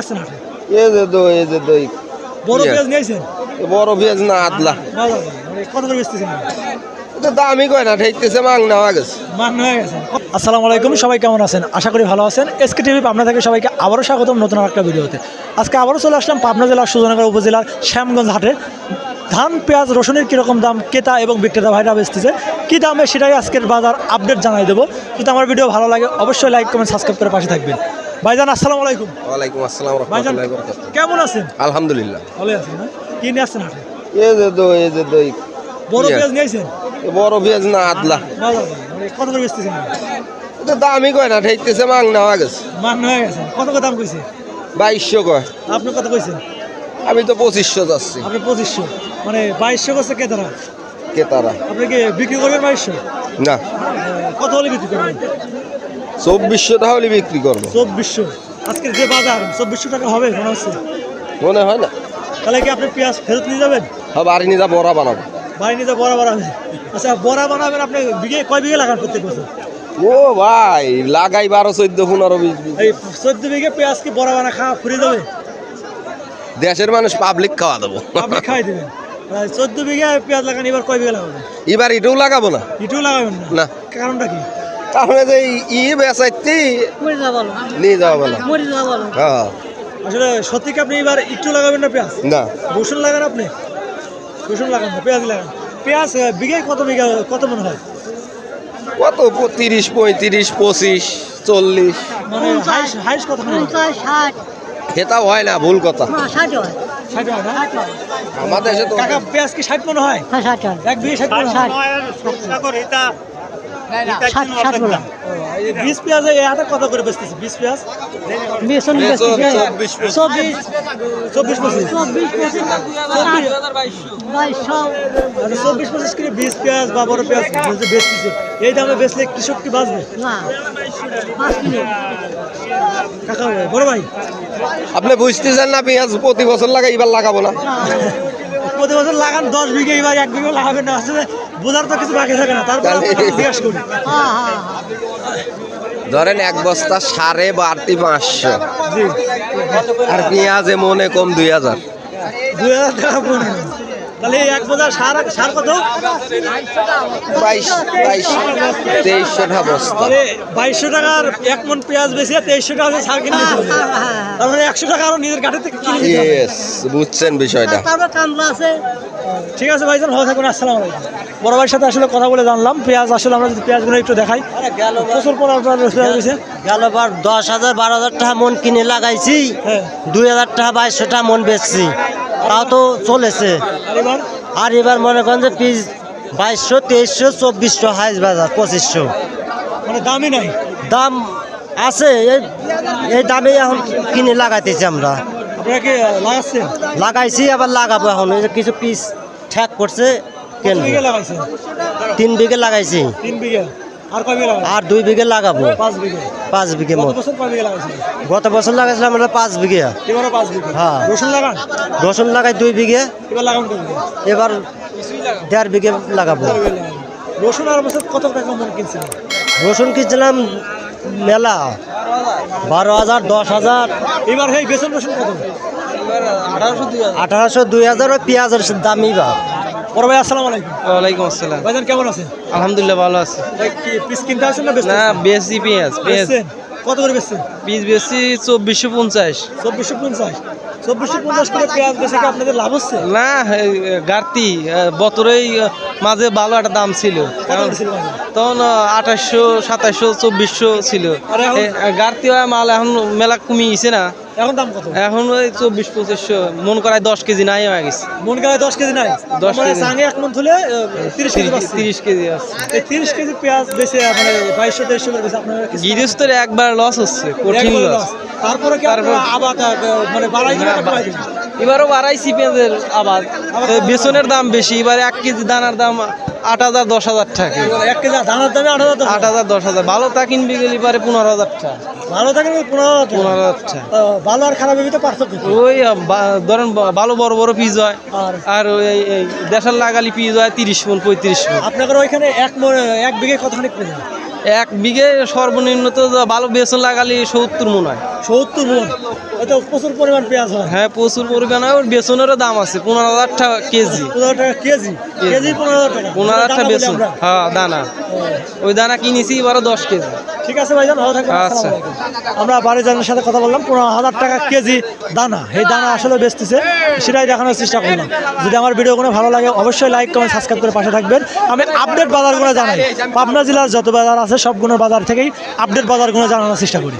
আসছেন হাটে এই যে দই এই যে দই। বড় ইয়ে। পেঁয়াজ নিয়েছেন? বড় পেঁয়াজ না আদলা। মানে কত করে বেচতেছেন? দামই কয় না ঠেকতেছে মাং নেওয়া গেছে। মান হয়ে গেছে। আসসালামু আলাইকুম সবাই কেমন আছেন? আশা করি ভালো আছেন। এসকে টিভি পাবনা থেকে সবাইকে আবারও স্বাগতম নতুন একটা ভিডিওতে। আজকে আবারও চলে আসলাম পাবনা জেলার সুজনগর উপজেলার শ্যামগঞ্জ হাটে। ধান পেঁয়াজ রসুনের কীরকম দাম ক্রেতা এবং বিক্রেতা ভাইরা বেচতেছে কী দামে সেটাই আজকের বাজার আপডেট জানাই দেবো। যদি আমার ভিডিও ভালো লাগে অবশ্যই লাইক কমেন্ট সাবস্ক্রাইব করে পাশে থাকবেন। ভাইজান আসসালামু আলাইকুম। ওয়ালাইকুম আসসালাম রহমতুল্লাহি ওয়া বারাকাতুহু। কেমন আছেন? আলহামদুলিল্লাহ। ভালো আছেন না? কি নিয়ে আসছেন হাটে? এই যে দই এই যে দই। বড়। পেঁয়াজ নিয়েছেন? বড় পেঁয়াজ না আদলা। মানে কত করে বেচতেছেন? এটা দামই কয় না ঠেকতেছে মাং নেওয়া গেছে। মান হয়ে গেছে। কত কত দাম কইছে? বাইশশো কয়। আপনি কত কইছেন? আমি তো পঁচিশশো যাচ্ছি। আপনি পঁচিশশো। মানে বাইশশো করছে কেতারা কেতারা আপনি কি বিক্রি করবেন বাইশশো? না। কত হলে বিক্রি করবেন? চব্বিশশো তাহলে বিক্রি করব। চব্বিশশো। আজকের যে বাজার চব্বিশশো টাকা হবে মনে হচ্ছে? মনে হয় না। তাহলে কি আপনি পেঁয়াজ ফেরত নিয়ে যাবেন? হবে আর নিজা বড়া বানাবো। বাড়ি নিয়ে যা বড়া বানাবেন। আচ্ছা বড়া বানাবেন আপনি বিঘে কয় বিঘে লাগান প্রত্যেক বছর? ও ভাই লাগাই বারো চোদ্দ পনেরো বিশ। এই চোদ্দ বিঘে পেঁয়াজ কি বড়া বানা খাওয়া ফুরিয়ে যাবে? দেশের মানুষ পাবলিক খাওয়া দেবো। আপনি খাই দেবেন চোদ্দ বিঘে পেঁয়াজ লাগান এবার কয় বিঘে লাগাবেন? এবার এটাও লাগাবো না। ইটু লাগাবেন না? না। কারণটা কি? তাহলে যে ই বেসাইতি নিয়ে যাওয়া বলো। হ্যাঁ। আসলে সত্যি কি আপনি এবার একটু লাগাবেন না পেঁয়াজ? না। রসুন লাগান আপনি? রসুন লাগান না পেঁয়াজ লাগান। পেঁয়াজ বিঘায় কত বিঘা কত মনে হয়? কত? তিরিশ পঁয়ত্রিশ পঁচিশ চল্লিশ। মানে হাইস হাইস কত পঞ্চাশ সেটাও হয় না ভুল কথা। হয়। হয় হয়। আমাদের দেশে তো পেঁয়াজ কি ষাট মনে হয়? হ্যাঁ এক বিঘে ষাট মনে ষাট হয় এই বিশ পেঁয়াজ এই হাটে কত করে বেচতেছে? বিশ পেঁয়াজ? বেসন বেসন বেশি চব্বিশ পঁচিশ। চব্বিশ চব্বিশ। পঁচিশ চব্বিশ পঁচিশ বাইশশো। চব্বিশ পঁচিশ কিলো বিশ পেঁয়াজ বা বড় পেঁয়াজ যে এই দামে বেচলে কৃষক কি বাঁচবে? কাকা বড় ভাই। আপনি বুঝতেছেন না পেঁয়াজ প্রতি বছর লাগাই এবার লাগাবো না। প্রতি বছর লাগান দশ বিঘে এবার এক বিঘে লাগাবেন না আসলে বোঝার তো কিছু বাকি থাকে না তারপর জিজ্ঞাসা করি। ধরেন এক বস্তা সাড়ে বাড়তি পাঁচশো। আর পেঁয়াজে মনে কম দুই হাজার। দুই হাজার টাকা তাহলে এক বোঝা সার সার কত? বাইশ বাইশ তেইশশো টা বস্তা। তাহলে বাইশশো টাকার এক মন পেঁয়াজ বেশি তেইশশো টাকা সার কিনে তার মানে একশো টাকা আরও নিজের গাড়ি থেকে বুঝছেন বিষয়টা। আছে। ঠিক আছে ভাইজান ভালো থাকুন আসসালামু আলাইকুম। বড় ভাইয়ের সাথে আসলে কথা বলে জানলাম পেঁয়াজ আসলে আমরা যদি পেঁয়াজগুলো একটু দেখাই। প্রচুর রয়েছে গেলবার দশ হাজার বারো হাজার টাকা মন কিনে লাগাইছি। হ্যাঁ। দুই হাজার টাকা বাইশশো টাকা মন বেচছি। তাও তো চলেছে। আর এবার? মনে করেন যে পিস বাইশশো তেইশশো চব্বিশশো হাইস বাজার পঁচিশশো। মানে দামই নাই? দাম আছে এই এই দামে এখন কিনে লাগাইতেছি আমরা। লাগাইছি আবার লাগাবো এখন। এই যে কিছু পিস ঠ্যাক করছে কেন? তিন বিঘে লাগাইছি। তিন বিঘে? আর দুই বিঘে লাগাবো। পাঁচ বিঘে। গত মত বছর গত লাগাইছিলাম আমরা পাঁচ বিঘে। হ্যাঁ। রসুন লাগান? রসুন লাগাই দুই বিঘে। এবার দেড় বিঘে লাগাবো। রসুন আর বছর কত টাকা মন কিনছিলেন? রসুন কিনছিলাম মেলা। বারো হাজার দশ হাজার। এবার এই বেসন রসুন কত? আঠারোশো দুই হাজার পেঁয়াজের দামই বা বড় ভাই আসসালামু আলাইকুম। ওয়ালাইকুম আসসালাম। ভাইজান কেমন আছেন? আলহামদুলিল্লাহ ভালো আছি। ভাই কি পিস কিনতে আসেন না বেচতে? না বেশি পেঁয়াজ পেঁয়াজ। বেচছেন? কত করে বেচছেন? পিস বেশি চব্বিশশো পঞ্চাশ। চব্বিশশো পঞ্চাশ। চব্বিশশো পঞ্চাশ করে পেঁয়াজ বেচে আপনাদের লাভ হচ্ছে? না গার্তি বতরেই মাঝে ভালো একটা দাম ছিল? তখন আঠাশশো সাতাশশো চব্বিশশো ছিল? গার্তি হয় মাল এখন মেলা কমিয়েছে না। এখন দাম কত? এখন ওই চব্বিশ পঁচিশশো মন করায় দশ কেজি নাই হয়ে গেছে। মন গায়ে দশ কেজি নাই? দশ কেজি। সাঙ্গে এক মন তুলে তিরিশ কেজি তিরিশ কেজি আছে। এই তিরিশ কেজি পেঁয়াজ বেচে মানে বাইশশো তেইশশো করে বেচে আপনারা গৃহস্থের একবার লস হচ্ছে কঠিন লস তারপরে কি তারপর- আবাদ মানে বাড়াই? এবারও বাড়াইছি পেঁয়াজের আবাদ। বেসনের দাম বেশি এবার এক কেজি দানার দাম আট হাজার দশ হাজার টাকা। এক কেজি ধানের দামে আট হাজার আট হাজার দশ হাজার। ভালো তা কিনবি গেলে পারে পনেরো হাজার টাকা। ভালো থাকে পনেরো হাজার পনেরো হাজার টাকা। ভালো আর ভিতরে পার্থক্য ওই ধরেন ভালো বড় বড় পিস হয় আর? ওই দেশাল লাগালি পিস হয় তিরিশ মন পঁয়ত্রিশ মন আপনাদের ওইখানে এক এক বিঘে কতখানি এক বিঘে সর্বনিম্ন তো ভালো বেসন লাগালি সত্তর মন হয়। সত্তর মন। হয়তো প্রচুর পরিমাণ পেঁয়াজ হয়। হ্যাঁ প্রচুর পরিমাণে ওর বেসনেরও দাম আছে পনেরো হাজার টাকা কেজি। পনেরো টাকা কেজি? কেজি। পনেরো হাজার টাকা। পনেরো হাজার টাকা দানা বেসন। হ্যাঁ দানা। ওই দানা কিনেছি এবারও দশ কেজি। ঠিক আছে ভাইজান ভালো থাকবেন। আচ্ছা। আমরা বাড়িজনের সাথে কথা বললাম। পনেরো হাজার টাকা কেজি দানা। এই দানা আসলে বেচতেছে সেটাই দেখানোর চেষ্টা করলাম। যদি আমার ভিডিওগুলো ভালো লাগে অবশ্যই লাইক কমেন্ট সাবস্ক্রাইব করে পাশে থাকবেন। আমি আপডেট বাজারগুলো জানাই। পাবনা জেলার যত বাজার আছে সবগুলো বাজার থেকেই আপডেট বাজারগুলো জানানোর চেষ্টা করি।